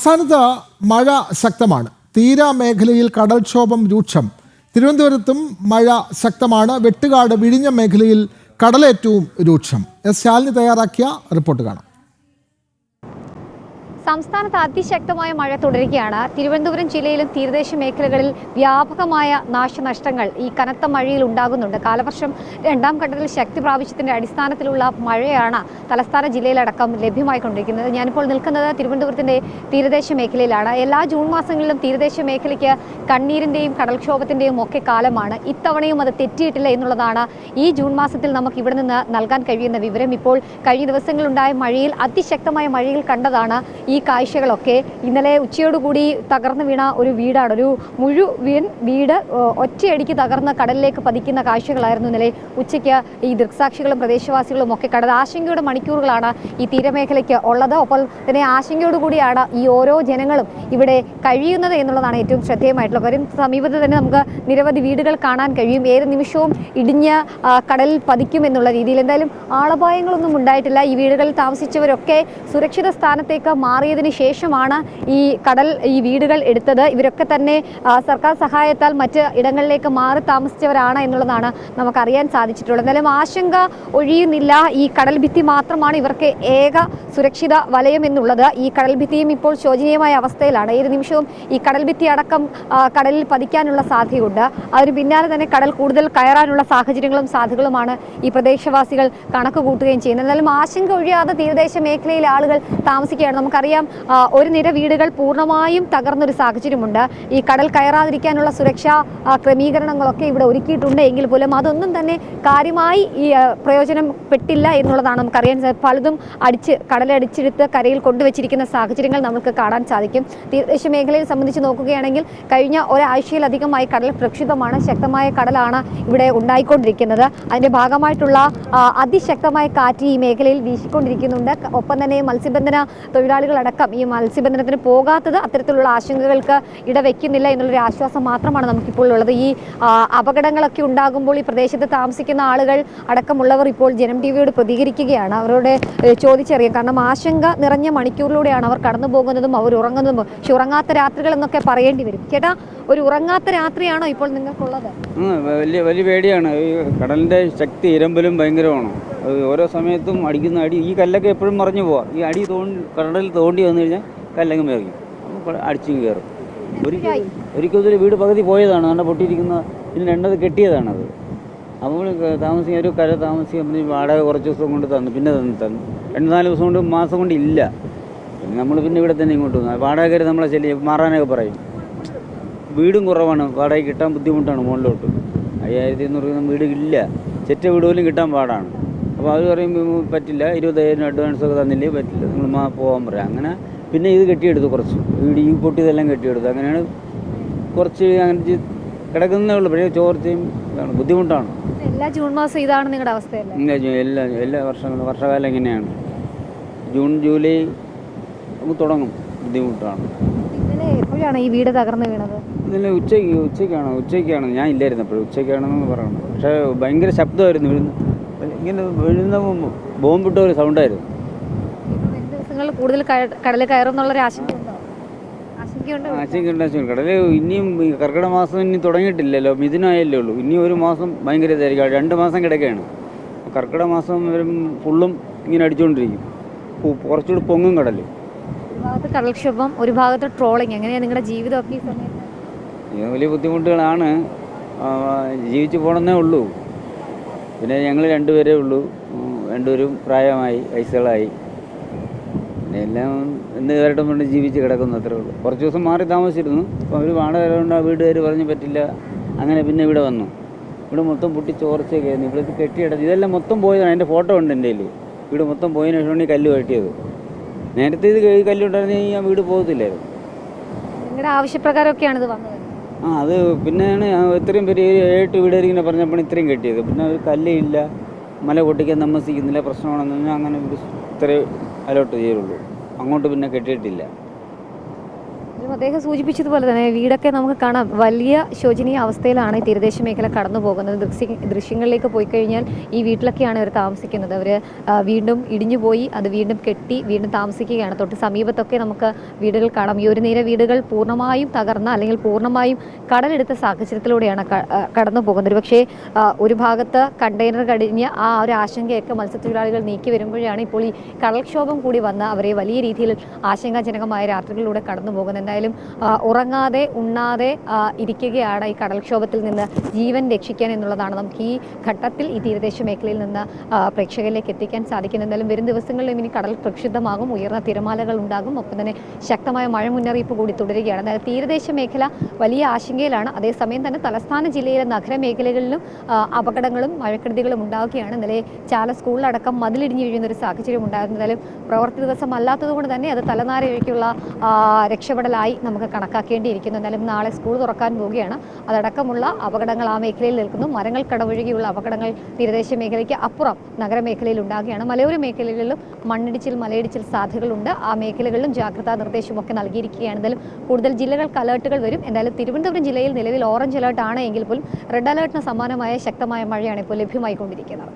സംസ്ഥാനത്ത് മഴ ശക്തമാണ്. തീരമേഖലയിൽ കടൽക്ഷോഭം രൂക്ഷം. തിരുവനന്തപുരത്തും മഴ ശക്തമാണ്. വെട്ടുകാട് വിഴിഞ്ഞം മേഖലയിൽ കടലേറ്റവും രൂക്ഷം. എസ് ശാലിനി തയ്യാറാക്കിയ റിപ്പോർട്ട് കാണാം. സംസ്ഥാനത്ത് അതിശക്തമായ മഴ തുടരുകയാണ്. തിരുവനന്തപുരം ജില്ലയിലും തീരദേശ മേഖലകളിൽ വ്യാപകമായ നാശനഷ്ടങ്ങൾ ഈ കനത്ത മഴയിൽ ഉണ്ടാകുന്നുണ്ട്. കാലവർഷം രണ്ടാം ഘട്ടത്തിൽ ശക്തി പ്രാപിച്ചതിന്റെ അടിസ്ഥാനത്തിലുള്ള മഴയാണ് തലസ്ഥാന ജില്ലയിലടക്കം ലഭ്യമായിക്കൊണ്ടിരിക്കുന്നത്. ഞാനിപ്പോൾ നിൽക്കുന്നത് തിരുവനന്തപുരത്തിന്റെ തീരദേശ മേഖലയിലാണ്. എല്ലാ ജൂൺ മാസങ്ങളിലും തീരദേശ മേഖലയ്ക്ക് കണ്ണീരിന്റെയും കടൽക്ഷോഭത്തിന്റെയും ഒക്കെ കാലമാണ്. ഇത്തവണയും അത് തെറ്റിയിട്ടില്ല എന്നുള്ളതാണ് ഈ ജൂൺ മാസത്തിൽ നമുക്ക് ഇവിടെ നിന്ന് നൽകാൻ കഴിയുന്ന വിവരം. ഇപ്പോൾ കഴിഞ്ഞ ദിവസങ്ങളുണ്ടായ മഴയിൽ അതിശക്തമായ മഴയിൽ കണ്ടതാണ് ഈ കാഴ്ചകളൊക്കെ ഇന്നലെ ഉച്ചയോടുകൂടി തകർന്നു വീണ ഒരു വീടാണ്. ഒരു മുഴുവൻ വീട് ഒറ്റയടിക്ക് തകർന്ന് കടലിലേക്ക് പതിക്കുന്ന കാഴ്ചകളായിരുന്നു ഇന്നലെ ഉച്ചയ്ക്ക് ഈ ദൃക്സാക്ഷികളും പ്രദേശവാസികളും ഒക്കെ കടൽ ആശങ്കയുടെ മണിക്കൂറുകളാണ് ഈ തീരമേഖലയ്ക്ക് ഉള്ളത്. ഒപ്പം തന്നെ ആശങ്കയോടുകൂടിയാണ് ഈ ഓരോ ജനങ്ങളും ഇവിടെ കഴിയുന്നത് എന്നുള്ളതാണ് ഏറ്റവും ശ്രദ്ധേയമായിട്ടുള്ള കാര്യം. സമീപത്ത് തന്നെ നമുക്ക് നിരവധി വീടുകൾ കാണാൻ കഴിയും. ഏത് നിമിഷവും ഇടിഞ്ഞ് കടലിൽ പതിക്കും എന്നുള്ള രീതിയിൽ. എന്തായാലും ആളപായങ്ങളൊന്നും ഉണ്ടായിട്ടില്ല. ഈ വീടുകളിൽ താമസിച്ചവരൊക്കെ സുരക്ഷിത സ്ഥാനത്തേക്ക് മാറിയതിന് ശേഷമാണ് ഈ കടൽ ഈ വീടുകൾ എടുത്തത്. ഇവരൊക്കെ തന്നെ സർക്കാർ സഹായത്താൽ മറ്റ് ഇടങ്ങളിലേക്ക് മാറി താമസിച്ചവരാണ് എന്നുള്ളതാണ് നമുക്കറിയാൻ സാധിച്ചിട്ടുള്ളത്. എന്നാലും ആശങ്ക ഒഴിയുന്നില്ല. ഈ കടൽ ഭിത്തി മാത്രമാണ് ഇവർക്ക് ഏക സുരക്ഷിത വലയം എന്നുള്ളത്. ഈ കടൽ ഭിത്തിയും ഇപ്പോൾ ശോചനീയമായ അവസ്ഥയിലാണ്. ഏത് നിമിഷവും ഈ കടൽ ഭിത്തി അടക്കം കടലിൽ പതിക്കാനുള്ള സാധ്യതയുണ്ട്. അതിന് പിന്നാലെ തന്നെ കടൽ കൂടുതൽ കയറാനുള്ള സാഹചര്യങ്ങളും സാധ്യതകളുമാണ് ഈ പ്രദേശവാസികൾ കണക്ക് കൂട്ടുകയും ചെയ്യുന്നത്. എന്നാലും ആശങ്ക ഒഴിയാതെ തീരദേശ മേഖലയിലെ ആളുകൾ താമസിക്കുകയാണ്. നമുക്കറിയാം ആ, ഒരു നിര വീടുകൾ പൂർണമായും തകർന്നൊരു സാഹചര്യമുണ്ട്. ഈ കടൽ കയറാതിരിക്കാനുള്ള സുരക്ഷാ ക്രമീകരണങ്ങളൊക്കെ ഇവിടെ ഒരുക്കിയിട്ടുണ്ട് എങ്കിൽ പോലും അതൊന്നും തന്നെ കാര്യമായി ഈ പ്രയോജനം പെട്ടില്ല എന്നുള്ളതാണ് നമുക്കറിയാൻ പലതും അടിച്ച് കടലടിച്ചെടുത്ത് കരയിൽ കൊണ്ടുവച്ചിരിക്കുന്ന സാഹചര്യങ്ങൾ നമുക്ക് കാണാൻ സാധിക്കും. തീരദേശ മേഖലയെ സംബന്ധിച്ച് നോക്കുകയാണെങ്കിൽ കഴിഞ്ഞ ഒരാഴ്ചയിലധികമായി കടൽ പ്രക്ഷുബ്ധമാണ് ശക്തമായ കടലാണ് ഇവിടെ ഉണ്ടായിക്കൊണ്ടിരിക്കുന്നത്. അതിന്റെ ഭാഗമായിട്ടുള്ള അതിശക്തമായ കാറ്റ് ഈ മേഖലയിൽ വീശിക്കൊണ്ടിരിക്കുന്നുണ്ട്. ഒപ്പം തന്നെ മത്സ്യബന്ധന തൊഴിലാളികളടക്കം ഈ മത്സ്യബന്ധനത്തിന് പോകാത്തത് അത്തരത്തിലുള്ള ആശങ്കകൾക്ക് ഇടവെക്കുന്നില്ല എന്നുള്ളൊരു ആശ്വാസം മാത്രമാണ് നമുക്കിപ്പോൾ ഉള്ളത്. ഈ അപകടങ്ങളൊക്കെ ഉണ്ടാകുമ്പോൾ ഈ പ്രദേശത്ത് താമസിക്കുന്ന ആളുകൾ അടക്കമുള്ളവർ ഇപ്പോൾ ജനം ടി വിയോട് പ്രതികരിക്കുകയാണ്. അവരോട് ചോദിച്ചറിയാം. കാരണം ആശങ്ക നിറഞ്ഞ മണിക്കൂറിലൂടെയാണ് അവർ കടന്നു പോകുന്നതും അവർ ഉറങ്ങുന്നതും പക്ഷെ ഉറങ്ങാത്ത രാത്രികൾ എന്നൊക്കെ പറയേണ്ടി വരും. ചേട്ടാ ഒരു ഉറങ്ങാത്ത രാത്രിയാണോ ഇപ്പോൾ നിങ്ങൾക്കുള്ളത്? വലിയ വലിയ പേടിയാണ്. ഈ കടലിന്റെ ശക്തി ഇരമ്പലും ഭയങ്കരമാണ്. അത് ഓരോ സമയത്തും അടിക്കുന്ന അടി ഈ കല്ലൊക്കെ എപ്പോഴും മറിഞ്ഞു പോവാ. ഈ അടി തോണ്ടി കടലിൽ തോണ്ടി വന്നു കഴിഞ്ഞാൽ കല്ലങ്ങ് മേറിക്കും അപ്പോൾ അടിച്ചു കയറും. ഒരിക്കൽ ഒരിക്കൽ ഒരു വീട് പകുതി പോയതാണ്. അവിടെ പൊട്ടിയിരിക്കുന്ന ഇതിന് രണ്ടത് കെട്ടിയതാണത്. അപ്പോൾ താമസിക്കാൻ ഒരു കര താമസിക്കാൻ പിന്നെ വാടക കുറച്ച് ദിവസം കൊണ്ട് തന്നു. പിന്നെ തന്നു തന്നു. രണ്ട് നാല് ദിവസം കൊണ്ട് മാസം കൊണ്ട് ഇല്ല. നമ്മൾ പിന്നെ ഇവിടെ തന്നെ ഇങ്ങോട്ട് വന്നു. വാടകക്കാർ നമ്മളെ ശല്യം മാറാനൊക്കെ പറയും. വീടും കുറവാണ്. വാടക കിട്ടാൻ ബുദ്ധിമുട്ടാണ് മുകളിലോട്ട്. അയ്യായിരത്തി എന്ന് പറയുന്ന വീട് ഇല്ല. ചെറ്റ വീട് പോലും കിട്ടാൻ പാടാണ്. അപ്പോൾ അത് പറയുമ്പോൾ പറ്റില്ല. ഇരുപതായിരം അഡ്വാൻസ് ഒക്കെ തന്നില്ലേ? പറ്റില്ല. നിങ്ങൾ മാ പോകാൻ പറയാം. അങ്ങനെ പിന്നെ ഇത് കെട്ടിയെടുത്തു കുറച്ച്. വീട് ഈ പൊട്ടിയതെല്ലാം കെട്ടിയെടുത്തു. അങ്ങനെയാണ് കുറച്ച് അങ്ങനെ കിടക്കുന്നേ ഉള്ളൂ. പക്ഷേ ചോർച്ചയും ഇതാണ്. ബുദ്ധിമുട്ടാണ്. എല്ലാ ജൂൺ മാസം ഇതാണ് നിങ്ങളുടെ അവസ്ഥയല്ലേ? ഇല്ല, ജൂ- എല്ലാ എല്ലാ വർഷങ്ങളും വർഷകാലം ഇങ്ങനെയാണ്. ജൂൺ ജൂലൈ നമുക്ക് തുടങ്ങും. ബുദ്ധിമുട്ടാണ്. എപ്പോഴാണ് ഈ വീട് തകർന്നു വീണത്? ഇന്നലെ ഉച്ചയ്ക്ക് ഉച്ചയ്ക്കാണ് ഉച്ചയ്ക്കാണ്. ഞാൻ ഇല്ലായിരുന്നു ഇല്ലായിരുന്നപ്പോഴും ഉച്ചയ്ക്കാണെന്ന് പറയണം പക്ഷേ ഭയങ്കര ശബ്ദമായിരുന്നു വീഴുന്ന ഇങ്ങനെ വീഴുന്ന ബോംബിട്ട ഒരു സൗണ്ടായിരുന്നു. വരും ദിവസങ്ങളിൽ കൂടുതൽ കടലിൽ ആശങ്കയുണ്ടോ? ആശങ്ക കടൽ ഇനിയും കർക്കിടക മാസം ഇനി തുടങ്ങിയിട്ടില്ലല്ലോ. മിഥുനായല്ലേ ഉള്ളൂ. ഇനി ഒരു മാസം ഭയങ്കര ഇതായിരിക്കും. രണ്ട് മാസം കിടക്കുകയാണ് കർക്കിടക മാസം വരും ഫുള്ളും ഇങ്ങനെ അടിച്ചുകൊണ്ടിരിക്കും. കുറച്ചുകൂടി പൊങ്ങും കടൽ. ഭാഗത്ത് കടൽക്ഷോഭം ഒരു ഭാഗത്ത് ട്രോളിങ് എങ്ങനെയാണ് നിങ്ങളുടെ ജീവിതമൊക്കെ ഈ സമയത്ത്? വലിയ ബുദ്ധിമുട്ടുകളാണ്. ജീവിച്ചു പോകണമെന്നേ ഉള്ളൂ. പിന്നെ ഞങ്ങൾ രണ്ടുപേരേ ഉള്ളൂ. രണ്ടുപേരും പ്രായമായി വയസ്സുകളായി. പിന്നെ എല്ലാം എന്ത് കാലത്തും കൊണ്ട് ജീവിച്ച് കിടക്കുന്നു അത്രേ ഉള്ളൂ. കുറച്ച് ദിവസം മാറി താമസിച്ചിരുന്നു. അപ്പോൾ അവർ വാടക ആ വീട്ടുകാർ പറഞ്ഞ് പറ്റില്ല. അങ്ങനെ പിന്നെ ഇവിടെ വന്നു. ഇവിടെ മൊത്തം പൊട്ടി ചോർച്ചയൊക്കെ ആയിരുന്നു ഇവിടെ കെട്ടിയിടത്ത് ഇതെല്ലാം മൊത്തം പോയതാണ്. എന്റെ ഫോട്ടോ ഉണ്ട് എന്റെ കയ്യിൽ വീട് മൊത്തം പോയതിനു ശേഷമാണ് ഈ കല്ല് കെട്ടിയത്. നേരത്തെ ഇത് ഈ ഞാൻ വീട് പോകത്തില്ലായിരുന്നു. നിങ്ങളുടെ ആവശ്യപ്രകാരമൊക്കെയാണ് ഇത് വന്നത്. ആ അത് പിന്നെയാണ് ഇത്രയും പേര് ഏട്ട് വീടുകാർ ഇങ്ങനെ പറഞ്ഞപ്പോൾ ഇത്രയും കെട്ടിയത്. പിന്നെ ഒരു കല്ലില്ല മല പൊട്ടിക്കാൻ താമസിക്കുന്നില്ല പ്രശ്നമാണെന്ന് പറഞ്ഞാൽ അങ്ങനെ ഇത്രയും അലോട്ട് ചെയ്യുള്ളൂ അങ്ങോട്ട് പിന്നെ കെട്ടിയിട്ടില്ല. അദ്ദേഹം സൂചിപ്പിച്ചതുപോലെ തന്നെ വീടൊക്കെ നമുക്ക് കാണാം. വലിയ ശോചനീയ അവസ്ഥയിലാണ് ഈ തീരദേശ മേഖല കടന്നു പോകുന്നത്. ദൃശ്യ ദൃശ്യങ്ങളിലേക്ക് പോയി കഴിഞ്ഞാൽ ഈ വീട്ടിലൊക്കെയാണ് ഇവർ താമസിക്കുന്നത്. അവർ വീണ്ടും ഇടിഞ്ഞു പോയി അത് വീണ്ടും കെട്ടി വീണ്ടും താമസിക്കുകയാണ്. തൊട്ട് സമീപത്തൊക്കെ നമുക്ക് വീടുകൾ കാണാം. ഈ ഒരു നേരെ വീടുകൾ പൂർണമായും തകർന്ന അല്ലെങ്കിൽ പൂർണമായും കടലെടുത്ത സാഹചര്യത്തിലൂടെയാണ് കടന്നു പോകുന്നത്. പക്ഷേ ഒരു ഭാഗത്ത് കണ്ടെയ്നർ കടിഞ്ഞ് ആ ഒരു ആശങ്കയൊക്കെ മത്സ്യത്തൊഴിലാളികൾ നീക്കി വരുമ്പോഴാണ് ഇപ്പോൾ ഈ കടൽക്ഷോഭം കൂടി വന്ന് അവരെ വലിയ രീതിയിൽ ആശങ്കാജനകമായ രാത്രികളിലൂടെ കടന്നു പോകുന്നത്. എന്തായാലും ഉറങ്ങാതെ ഉണ്ണാതെ ഇരിക്കുകയാണ് ഈ കടൽക്ഷോഭത്തിൽ നിന്ന് ജീവൻ രക്ഷിക്കാൻ എന്നുള്ളതാണ് നമുക്ക് ഈ ഘട്ടത്തിൽ ഈ തീരദേശ മേഖലയിൽ നിന്ന് പ്രേക്ഷകരിലേക്ക് എത്തിക്കാൻ സാധിക്കുന്നത്. എന്തായാലും വരും ദിവസങ്ങളിലും ഇനി കടൽ പ്രക്ഷുബ്ധമാകും ഉയർന്ന തിരമാലകൾ ഉണ്ടാകും. ഒപ്പം തന്നെ ശക്തമായ മഴ മുന്നറിയിപ്പ് കൂടി തുടരുകയാണ്. അതായത് തീരദേശ മേഖല വലിയ ആശങ്കയിലാണ്. അതേസമയം തന്നെ തലസ്ഥാന ജില്ലയിലെ നഗരമേഖലകളിലും അപകടങ്ങളും മഴക്കെടുതികളും ഉണ്ടാവുകയാണ്. ഇന്നലെ ചാല സ്കൂളിലടക്കം മതിലിടിഞ്ഞു വീഴുന്ന ഒരു സാഹചര്യം ഉണ്ടായിരുന്നു. എന്തായാലും പ്രവർത്തി ദിവസം അല്ലാത്തതുകൊണ്ട് തന്നെ അത് തലനാരിഴയ്ക്കുള്ള ആ, രക്ഷപ്പെടലായി നമുക്ക് കണക്കാക്കേണ്ടിയിരിക്കുന്നു. എന്നാലും നാളെ സ്കൂൾ തുറക്കാൻ പോവുകയാണ്. അതടക്കമുള്ള അപകടങ്ങൾ ആ മേഖലയിൽ നിൽക്കുന്നു. മരങ്ങൾ കടവൊഴുകിയുള്ള അപകടങ്ങൾ തീരദേശ മേഖലയ്ക്ക് അപ്പുറം നഗരമേഖലയിൽ ഉണ്ടാകുകയാണ്. മലയോര മേഖലകളിലും മണ്ണിടിച്ചിൽ മലയിടിച്ചിൽ സാധ്യതകളുണ്ട്. ആ മേഖലകളിലും ജാഗ്രതാ നിർദ്ദേശമൊക്കെ നൽകിയിരിക്കുകയാണ്. എന്തായാലും കൂടുതൽ ജില്ലകൾക്ക് അലേർട്ടുകൾ വരും. എന്തായാലും തിരുവനന്തപുരം ജില്ലയിൽ നിലവിൽ ഓറഞ്ച് അലേർട്ട് ആണ് എങ്കിൽ പോലും റെഡ് അലേർട്ടിന് സമാനമായ ശക്തമായ മഴയാണ് ഇപ്പോൾ ലഭ്യമായിക്കൊണ്ടിരിക്കുന്നത്.